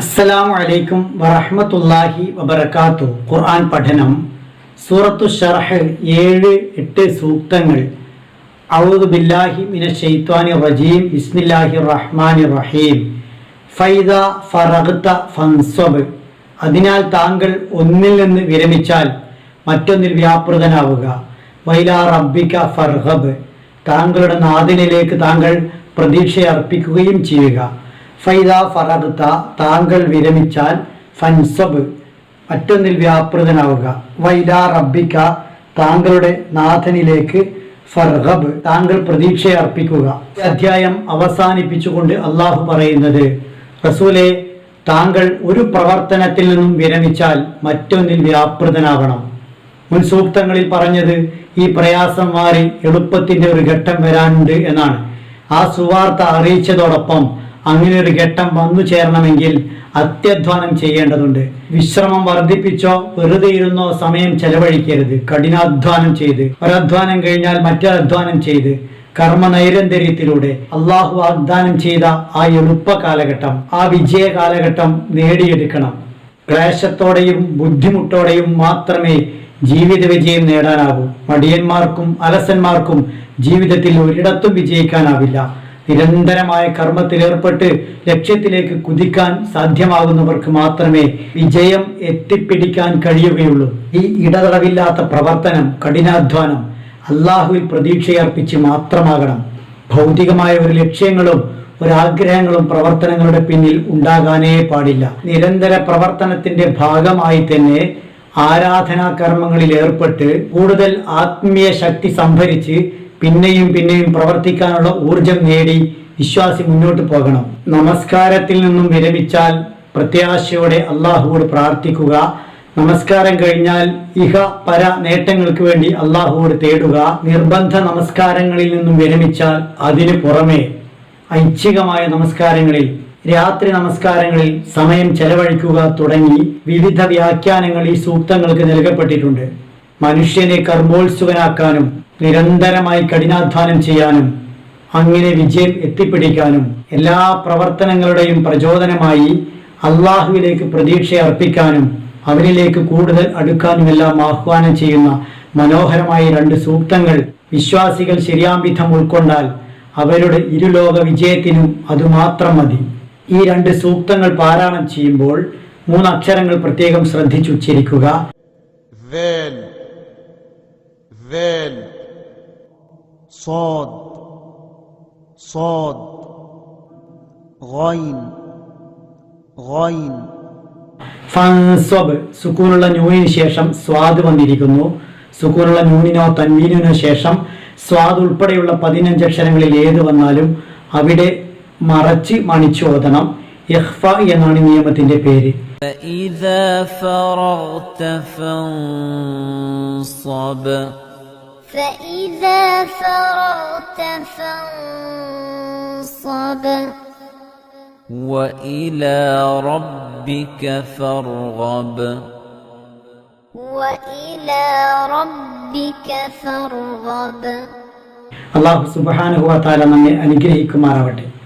അസ്സലാമു അലൈക്കും വറഹ്മത്തുള്ളാഹി വബർക്കാത്തു ഖുർആൻ പഠനം സൂറത്തു ഷർഹ് ഏഴ് എട്ട് സൂക്തങ്ങൾ. ഔദു ബില്ലാഹി മിന ഷെയ്ത്വാനി റജീം. ബിസ്മില്ലാഹി റഹ്മാനി റഹീം. ഫൈദ ഫറഖ്ത ഫൻസബ്. അതിനാൽ താങ്കൾ ഒന്നിൽ നിന്ന് വിരമിച്ചാൽ മറ്റൊന്നിൽ വ്യാപൃതനാവുക. വൈല റബ്ബിക ഫർഹബ്. താങ്കളുടെ നാദിനിലേക്ക് താങ്കൾ പ്രതീക്ഷ അർപ്പിക്കുകയും ചെയ്യുക. ഫൈദ ഫറഗ്ത താങ്കൾ വിരമിച്ചാൽ ഫൻസബ് മറ്റൊന്നിൽ വ്യാപൃതനാവുക. വൈദ റബ്ബിക താങ്കളുടെ നാഥനിലേക്ക് ഫർഹബ് താങ്കൾ പ്രതീക്ഷ അർപ്പിക്കുക. അധ്യായം അവസാനിപ്പിച്ചുകൊണ്ട് അള്ളാഹു പറയുന്നത് റസൂലെ താങ്കൾ ഒരു പ്രവർത്തനത്തിൽ നിന്നും വിരമിച്ചാൽ മറ്റൊന്നിൽ വ്യാപൃതനാവണം. മുൻ സൂക്തങ്ങളിൽ പറഞ്ഞത് ഈ പ്രയാസം മാറി എളുപ്പത്തിന്റെ ഒരു ഘട്ടം വരാനുണ്ട് എന്നാണ്. ആ സുവാർത്ത അറിയിച്ചതോടൊപ്പം അങ്ങനെ ഒരു ഘട്ടം വന്നു ചേരണമെങ്കിൽ അത്യധ്വാനം ചെയ്യേണ്ടതുണ്ട്. വിശ്രമം വർദ്ധിപ്പിച്ചോ വെറുതെ ഇരുന്നോ സമയം ചെലവഴിക്കരുത്. കഠിനാധ്വാനം ചെയ്ത്. ഒരധ്വാനം കഴിഞ്ഞാൽ മറ്റൊരധ്വാനം ചെയ്ത്. കർമ്മ നൈരന്തര്യത്തിലൂടെ അള്ളാഹു വാഗ്ദാനം ചെയ്ത ആ എളുപ്പ കാലഘട്ടം ആ വിജയ കാലഘട്ടം നേടിയെടുക്കണം. ക്ലേശത്തോടെയും ബുദ്ധിമുട്ടോടെയും മാത്രമേ ജീവിത വിജയം നേടാനാകൂ. മടിയന്മാർക്കും അലസന്മാർക്കും ജീവിതത്തിൽ ഒരിടത്തും വിജയിക്കാനാവില്ല. നിരന്തരമായ കർമ്മത്തിൽ ഏർപ്പെട്ട് ലക്ഷ്യത്തിലേക്ക് കുതിക്കാൻ സാധ്യമാകുന്നവർക്ക് മാത്രമേ വിജയം എത്തിപ്പിടിക്കാൻ കഴിയുകയുള്ളൂ. ഈ ഇടതടവില്ലാത്ത പ്രവർത്തനം കഠിനാധ്വാനം അള്ളാഹുവിൽ പ്രതീക്ഷയർപ്പിച്ച് മാത്രമാകണം. ഭൗതികമായ ഒരു ലക്ഷ്യങ്ങളും ഒരാഗ്രഹങ്ങളും പ്രവർത്തനങ്ങളുടെ പിന്നിൽ ഉണ്ടാകാനേ പാടില്ല. നിരന്തര പ്രവർത്തനത്തിന്റെ ഭാഗമായി തന്നെ ആരാധനാ കർമ്മങ്ങളിൽ ഏർപ്പെട്ട് കൂടുതൽ ആത്മീയ ശക്തി സംഭരിച്ച് പിന്നെയും പിന്നെയും പ്രവർത്തിക്കാനുള്ള ഊർജം നേടി വിശ്വാസി മുന്നോട്ട് പോകണം. നമസ്കാരത്തിൽ നിന്നും വിരമിച്ചാൽ പ്രത്യാശയോടെ അള്ളാഹുവോട് പ്രാർത്ഥിക്കുക. നമസ്കാരം കഴിഞ്ഞാൽ ഇഹ പര നേട്ടങ്ങൾക്ക് വേണ്ടി അള്ളാഹുവോട് തേടുക. നിർബന്ധ നമസ്കാരങ്ങളിൽ നിന്നും വിരമിച്ചാൽ അതിനു പുറമെ ഐച്ഛികമായ നമസ്കാരങ്ങളിൽ രാത്രി നമസ്കാരങ്ങളിൽ സമയം ചെലവഴിക്കുക തുടങ്ങി വിവിധ വ്യാഖ്യാനങ്ങൾ ഈ സൂക്തങ്ങൾക്ക് നൽകപ്പെട്ടിട്ടുണ്ട്. മനുഷ്യനെ കർമ്മോത്സുകനാക്കാനും നിരന്തരമായി കഠിനാധ്വാനം ചെയ്യാനും അങ്ങനെ വിജയം എത്തിപ്പിടിക്കാനും എല്ലാ പ്രവർത്തനങ്ങളുടെയും പ്രചോദനമായി അള്ളാഹുവിലേക്ക് പ്രതീക്ഷ അർപ്പിക്കാനും അവനിലേക്ക് കൂടുതൽ അടുക്കാനുമെല്ലാം ആഹ്വാനം ചെയ്യുന്ന മനോഹരമായ രണ്ട് സൂക്തങ്ങൾ വിശ്വാസികൾ ശരിയാംവിധം ഉൾക്കൊണ്ടാൽ അവരുടെ ഇരുലോക വിജയത്തിനും അതുമാത്രം മതി. ഈ രണ്ട് സൂക്തങ്ങൾ പാരായണം ചെയ്യുമ്പോൾ മൂന്ന് അക്ഷരങ്ങൾ പ്രത്യേകം ശ്രദ്ധിച്ചുച്ചരിക്കുക. ذال صاد صاد غين غين ഫൻസബ് സുക്കൂനുള്ള നൂനിന് ശേഷം സ്വാദ് വന്നിരിക്കുന്നു സുക്കൂനുള്ള നൂനിനോ തൻവീനിനോ ശേഷം സ്വാദ് ഉൾപ്പെടെയുള്ള പതിനഞ്ച് അക്ഷരങ്ങളിൽ ഏത് വന്നാലും അവിടെ മറച്ച് മണിച്ചു ഓതണം ഇഹ്ഫ എന്നാണ് ഈ നിയമത്തിന്റെ പേര് فإذا فرغت فانصب فإذا فرغت فانصب. وإلى ربك فارغب. وإلى ربك فارغب. الله سبحانه وتعالى من أنجيكم على وجهه